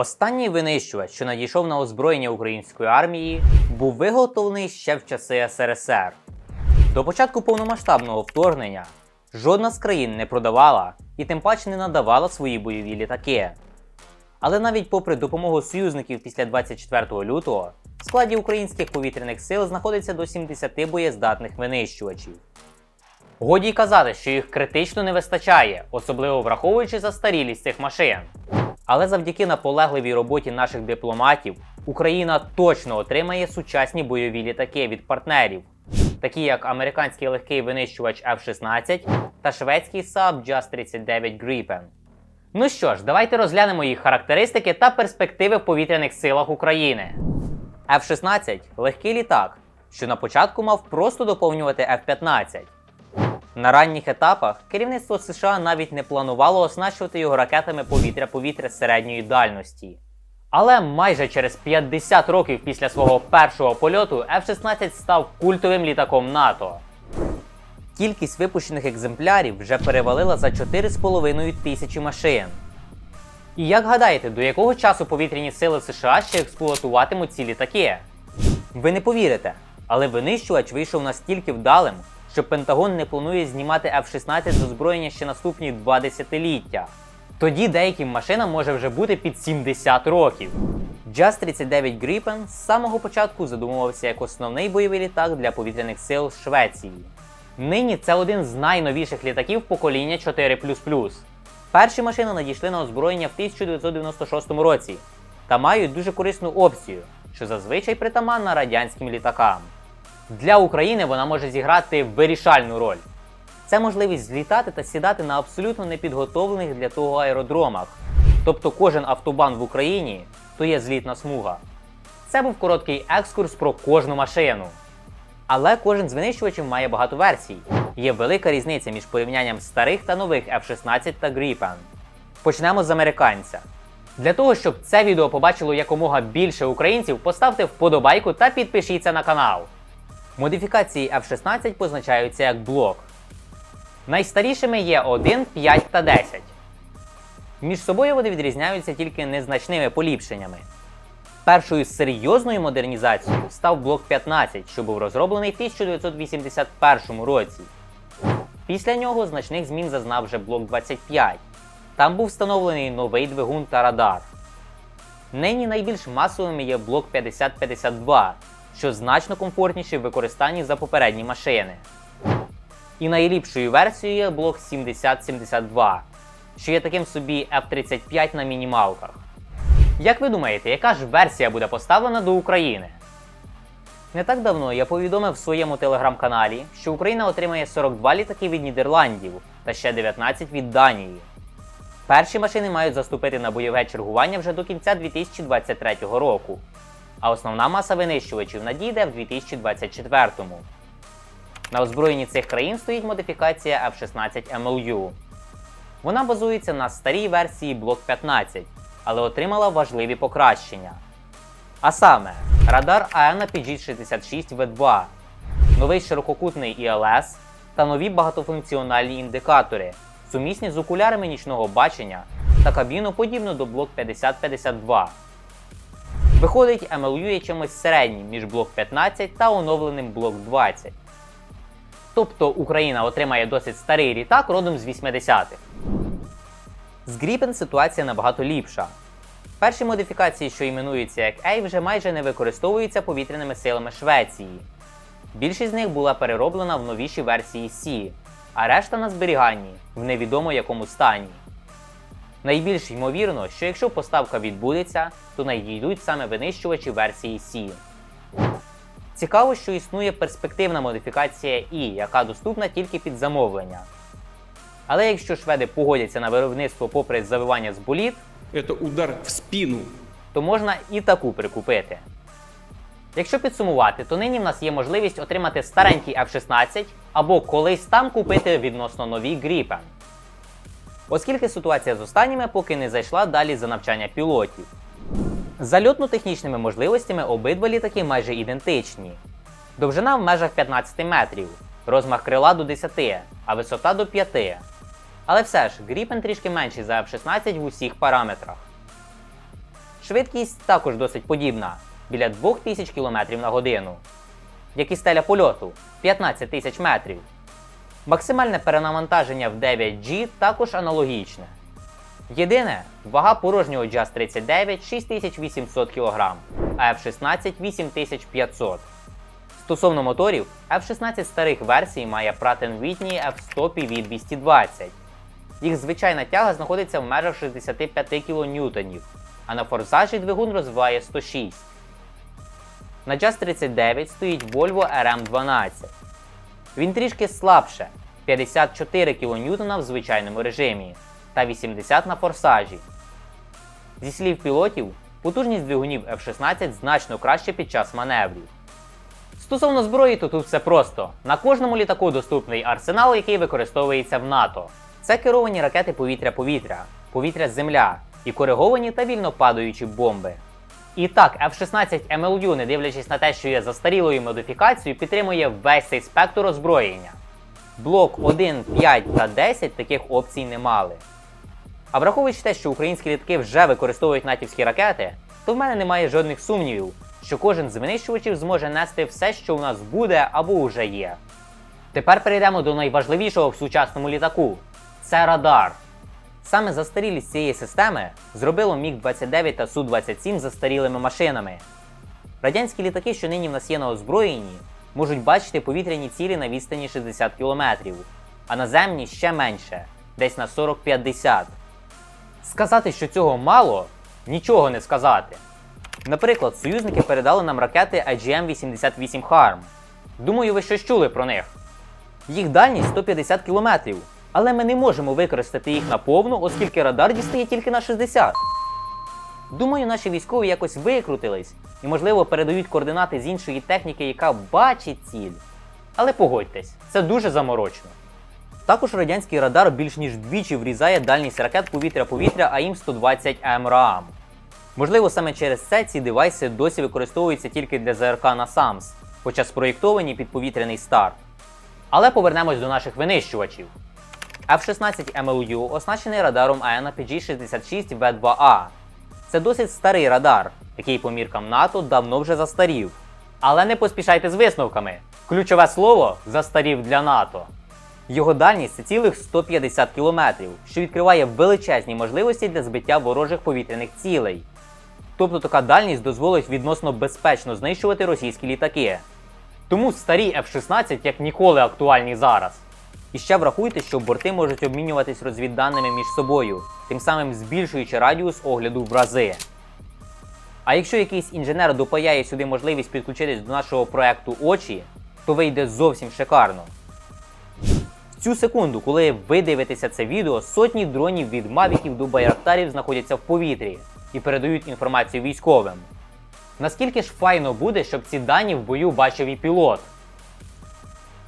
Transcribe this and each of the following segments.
Останній винищувач, що надійшов на озброєння української армії, був виготовлений ще в часи СРСР. До початку повномасштабного вторгнення жодна з країн не продавала і тим паче не надавала свої бойові літаки. Але навіть попри допомогу союзників після 24 лютого, в складі українських повітряних сил знаходиться до 70 боєздатних винищувачів. Годі й казати, що їх критично не вистачає, особливо враховуючи застарілість цих машин. Але завдяки наполегливій роботі наших дипломатів Україна точно отримає сучасні бойові літаки від партнерів, такі як американський легкий винищувач F-16 та шведський Saab JAS 39 Gripen. Ну що ж, давайте розглянемо їх характеристики та перспективи в повітряних силах України. F-16 легкий літак, що на початку мав просто доповнювати F-15. На ранніх етапах керівництво США навіть не планувало оснащувати його ракетами повітря-повітря середньої дальності. Але майже через 50 років після свого першого польоту F-16 став культовим літаком НАТО. Кількість випущених екземплярів вже перевалила за 4,5 тисячі машин. І як гадаєте, до якого часу повітряні сили США ще експлуатуватимуть ці літаки? Ви не повірите, але винищувач вийшов настільки вдалим, що Пентагон не планує знімати F-16 з озброєння ще наступні два десятиліття. Тоді деяким машинам може вже бути під 70 років. JAS 39 Gripen з самого початку задумувався як основний бойовий літак для повітряних сил Швеції. Нині це один з найновіших літаків покоління 4. Перші машини надійшли на озброєння в 1996 році та мають дуже корисну опцію, що зазвичай притаманна радянським літакам. Для України вона може зіграти вирішальну роль. Це можливість злітати та сідати на абсолютно непідготовлених для того аеродромах. Тобто кожен автобан в Україні то є злітна смуга. Це був короткий екскурс про кожну машину. Але кожен з винищувачів має багато версій. Є велика різниця між порівнянням старих та нових F-16 та Gripen. Почнемо з американця. Для того, щоб це відео побачило якомога більше українців, поставте вподобайку та підпишіться на канал. Модифікації F-16 позначаються як блок. Найстарішими є 1, 5 та 10. Між собою вони відрізняються тільки незначними поліпшеннями. Першою серйозною модернізацією став блок 15, що був розроблений в 1981 році. Після нього значних змін зазнав вже блок 25. Там був встановлений новий двигун та радар. Нині найбільш масовими є блок 5052, що значно комфортніший в використанні за попередні машини. І найліпшою версією є блок 7072, що є таким собі F-35 на мінімалках. Як ви думаєте, яка ж версія буде поставлена до України? Не так давно я повідомив в своєму телеграм-каналі, що Україна отримає 42 літаки від Нідерландів та ще 19 від Данії. Перші машини мають заступити на бойове чергування вже до кінця 2023 року, а основна маса винищувачів надійде в 2024-му. На озброєнні цих країн стоїть модифікація F-16 MLU. Вона базується на старій версії Block 15, але отримала важливі покращення. А саме, радар AN PG66 V2, новий ширококутний ІЛС та нові багатофункціональні індикатори, сумісні з окулярами нічного бачення та кабіну подібну до Block 5052. Виходить, MLU є чимось середнім між Block 15 та оновленим Block 20. Тобто Україна отримає досить старий літак родом з 80-х. З Gripen ситуація набагато ліпша. Перші модифікації, що іменуються як A, вже майже не використовуються повітряними силами Швеції. Більшість з них була перероблена в новіші версії C, а решта на зберіганні в невідомо якому стані. Найбільш ймовірно, що якщо поставка відбудеться, то надійдуть саме винищувачі версії C. Цікаво, що існує перспективна модифікація І, яка доступна тільки під замовлення. Але якщо шведи погодяться на виробництво попри завивання з боліт, Это удар в спину. то можна і таку прикупити. Якщо підсумувати, то нині в нас є можливість отримати старенький F-16 або колись там купити відносно нові Gripen. Оскільки ситуація з останніми поки не зайшла далі за навчання пілотів. За льотно-технічними можливостями обидва літаки майже ідентичні. Довжина в межах 15 метрів, розмах крила до 10, а висота до 5. Але все ж, Gripen трішки менший за F-16 в усіх параметрах. Швидкість також досить подібна біля 2000 км на годину, як і стеля польоту 15 тисяч метрів. Максимальне перенавантаження в 9G також аналогічне. Єдине, вага порожнього JAS 39 6800 кг, а F-16 8500 Стосовно моторів, F-16 старих версій має Pratt Whitney F100 PV220. Їх звичайна тяга знаходиться в межах 65 кН, а на форсажі двигун розвиває 106. На JAS 39 стоїть Volvo RM12. Він трішки слабше 54 кН в звичайному режимі та 80 на форсажі. Зі слів пілотів, потужність двигунів F-16 значно краще під час маневрів. Стосовно зброї, то тут все просто. На кожному літаку доступний арсенал, який використовується в НАТО. Це керовані ракети повітря-повітря, повітря-земля і кориговані та вільно падаючі бомби. І так, F-16 MLU, не дивлячись на те, що є застарілою модифікацією, підтримує весь цей спектр озброєння. Блок 1, 5 та 10 таких опцій не мали. А враховуючи те, що українські літаки вже використовують натівські ракети, то в мене немає жодних сумнівів, що кожен з винищувачів зможе нести все, що у нас буде або вже є. Тепер перейдемо до найважливішого в сучасному літаку це радар. Саме застарілість цієї системи зробило Міг-29 та Су-27 застарілими машинами. Радянські літаки, що нині в нас є на озброєнні, можуть бачити повітряні цілі на відстані 60 км, а наземні ще менше, десь на 40-50. Сказати, що цього мало, нічого не сказати. Наприклад, союзники передали нам ракети IGM-88 Harm. Думаю, ви щось чули про них. Їх дальність 150 км, але ми не можемо використати їх наповну, оскільки радар дістає тільки на 60. Думаю, наші військові якось викрутились і, можливо, передають координати з іншої техніки, яка бачить ціль. Але погодьтесь, це дуже заморочно. Також радянський радар більш ніж двічі врізає дальність ракет повітря-повітря АІМ-120 АМРААМ. Можливо, саме через це ці девайси досі використовуються тільки для ЗРК на САМС, хоча спроєктовані під повітряний старт. Але повернемось до наших винищувачів. F-16 MLU оснащений радаром AN-PG-66 V2A. Це досить старий радар, який по міркам НАТО давно вже застарів. Але не поспішайте з висновками. Ключове слово застарів для НАТО. Його дальність це цілих 150 км, що відкриває величезні можливості для збиття ворожих повітряних цілей. Тобто така дальність дозволить відносно безпечно знищувати російські літаки. Тому старі F-16 як ніколи актуальні зараз. І ще врахуйте, що борти можуть обмінюватись розвідданими між собою, тим самим збільшуючи радіус огляду в рази. А якщо якийсь інженер допаяє сюди можливість підключитись до нашого проекту очі, то вийде зовсім шикарно. В цю секунду, коли ви дивитеся це відео, сотні дронів від мавіків до байрактарів знаходяться в повітрі і передають інформацію військовим. Наскільки ж файно буде, щоб ці дані в бою бачив і пілот?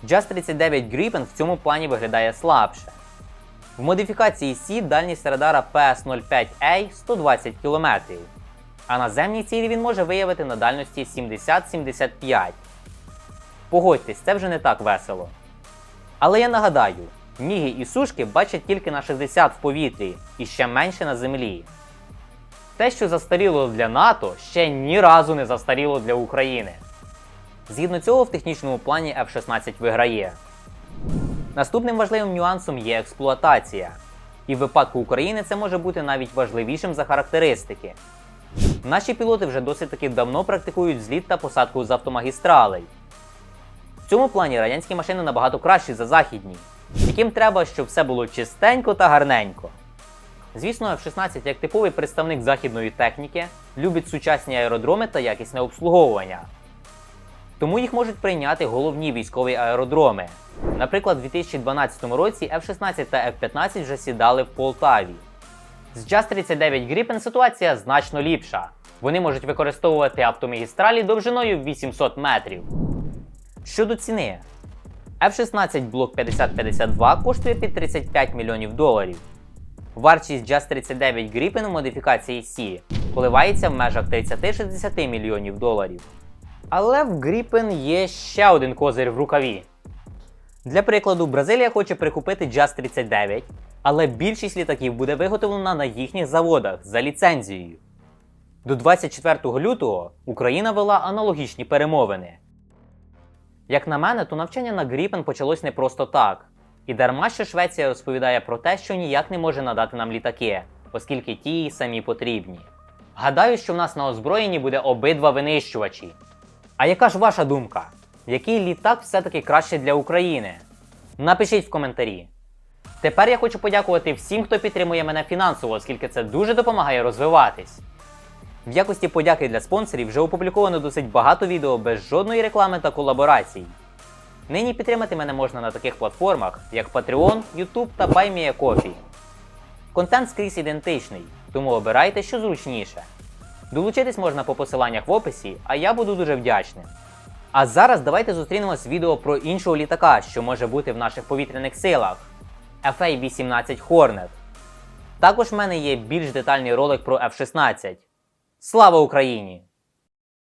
JAS 39 Gripen в цьому плані виглядає слабше. В модифікації C дальність радара PS05A 120 км, а наземні цілі він може виявити на дальності 70-75. Погодьтесь, це вже не так весело. Але я нагадаю, міги і сушки бачать тільки на 60 в повітрі і ще менше на землі. Те, що застаріло для НАТО, ще ні разу не застаріло для України. Згідно цього, в технічному плані F-16 виграє. Наступним важливим нюансом є експлуатація. І в випадку України це може бути навіть важливішим за характеристики. Наші пілоти вже досить таки давно практикують зліт та посадку з автомагістралей. В цьому плані радянські машини набагато кращі за західні, яким треба, щоб все було чистенько та гарненько. Звісно, F-16 як типовий представник західної техніки любить сучасні аеродроми та якісне обслуговування. Тому їх можуть прийняти головні військові аеродроми. Наприклад, у 2012 році F-16 та F-15 вже сідали в Полтаві. З JAS 39 Gripen ситуація значно ліпша. Вони можуть використовувати автомагістралі довжиною 800 метрів. Щодо ціни, F-16 блок 5052 коштує під 35 мільйонів доларів. Вартість JAS 39 Gripen у модифікації C коливається в межах 30-60 мільйонів доларів. Але в Gripen є ще один козир в рукаві. Для прикладу, Бразилія хоче прикупити JAS 39, але більшість літаків буде виготовлена на їхніх заводах за ліцензією. До 24 лютого Україна вела аналогічні перемовини. Як на мене, то навчання на Гріпен почалось не просто так. І дарма що Швеція розповідає про те, що ніяк не може надати нам літаки, оскільки ті самі потрібні. Гадаю, що в нас на озброєнні буде обидва винищувачі. А яка ж ваша думка? Який літак все-таки краще для України? Напишіть в коментарі. Тепер я хочу подякувати всім, хто підтримує мене фінансово, оскільки це дуже допомагає розвиватись. В якості подяки для спонсорів вже опубліковано досить багато відео без жодної реклами та колаборацій. Нині підтримати мене можна на таких платформах, як Patreon, YouTube та BuyMeACoffee. Контент скрізь ідентичний, тому обирайте, що зручніше. Долучитись можна по посиланнях в описі, а я буду дуже вдячним. А зараз давайте зустрінемось з відео про іншого літака, що може бути в наших повітряних силах FA-18 Hornet. Також в мене є більш детальний ролик про F-16. Слава Україні!